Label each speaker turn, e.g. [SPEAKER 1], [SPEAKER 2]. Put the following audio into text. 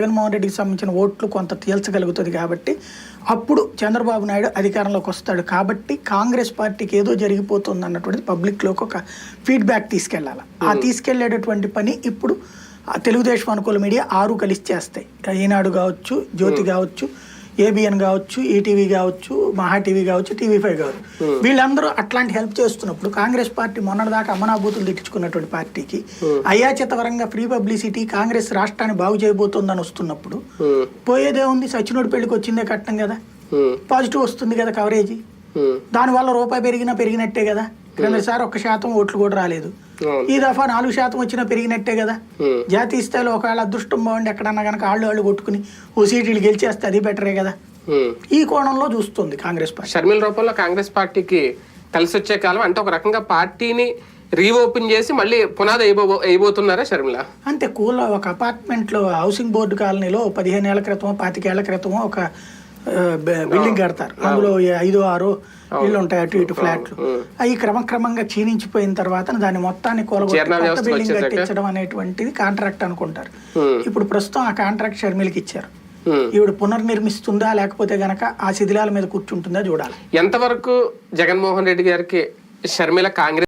[SPEAKER 1] జగన్మోహన్ రెడ్డికి సంబంధించిన ఓట్లు కొంత తేల్చగలుగుతుంది కాబట్టి అప్పుడు చంద్రబాబు నాయుడు అధికారంలోకి వస్తాడు. కాబట్టి కాంగ్రెస్ పార్టీకి ఏదో జరిగిపోతుంది అన్నటువంటిది పబ్లిక్లోకి ఒక ఫీడ్బ్యాక్ తీసుకెళ్ళాలి. ఆ తీసుకెళ్ళేటటువంటి పని ఇప్పుడు తెలుగుదేశం అనుకూల మీడియా ఆరు కలిసి చేస్తాయి. ఈనాడు కావచ్చు జ్యోతి కావచ్చు ఏబిఎన్ కావచ్చు ఈటీవీ కావచ్చు మహా టీవీ కావచ్చు టీవీ ఫైవ్ కావచ్చు. వీళ్ళందరూ అట్లాంటి హెల్ప్ చేస్తున్నప్పుడు కాంగ్రెస్ పార్టీ మొన్నటిదాకా అమనాభూతులు తిట్టించుకున్నటువంటి పార్టీకి అయాచితవరంగా ఫ్రీ పబ్లిసిటీ కాంగ్రెస్ రాష్ట్రాన్ని బాగు చేయబోతోందని వస్తున్నప్పుడు పోయేదే ఉంది సచినోడి పెళ్ళికి వచ్చిందే కట్టం కదా. పాజిటివ్ వస్తుంది కదా కవరేజీ దానివల్ల రూపాయి పెరిగినా పెరిగినట్టే కదా. క్రిందసారి ఒక్క శాతం ఓట్లు కూడా రాలేదు. ఈ దఫా నాలుగు శాతం వచ్చినా పెరిగినట్టే కదా. జాతీయ స్థాయిలో ఒకవేళ అదృష్టం బాగుండి ఎక్కడన్నా కనుక ఆళ్ళు వాళ్ళు కొట్టుకుని ఓ సీట్లు గెలిచేస్తే అది బెటరే కదా. ఈ కోణంలో చూస్తుంది కాంగ్రెస్ పార్టీ.
[SPEAKER 2] షర్మిల రూపంలో కాంగ్రెస్ పార్టీకి కలిసి వచ్చే కాలం అంటే ఒక రకంగా పార్టీని రీఓపెన్ చేసి మళ్ళీ పునాది వేయబో వేయబోతున్నారా షర్మిల?
[SPEAKER 1] అంతే కూల ఒక అపార్ట్మెంట్లో హౌసింగ్ బోర్డు కాలనీలో పదిహేను ఏళ్ళ క్రితం పాతికేళ్ళ క్రితం ఒక బిల్డింగ్ కడతారు. అందులో ఐదు ఆరు ఇళ్ళు ఉంటాయి అటు ఇటు ఫ్లాట్లు. అవి క్రమక్రమంగా క్షీణించిపోయిన తర్వాత దాన్ని మొత్తాన్ని కొత్త బిల్డింగ్? కట్టించడం అనేటువంటిది కాంట్రాక్ట్ అనుకుంటారు. ఇప్పుడు ప్రస్తుతం ఆ కాంట్రాక్ట్ షర్మిలకి ఇచ్చారు. ఈవిడ పునర్నిర్మిస్తుందా లేకపోతే గనక ఆ శిథిలాల మీద కూర్చుంటుందా చూడాలి.
[SPEAKER 2] ఎంతవరకు జగన్మోహన్ రెడ్డి గారికి షర్మిల కాంగ్రెస్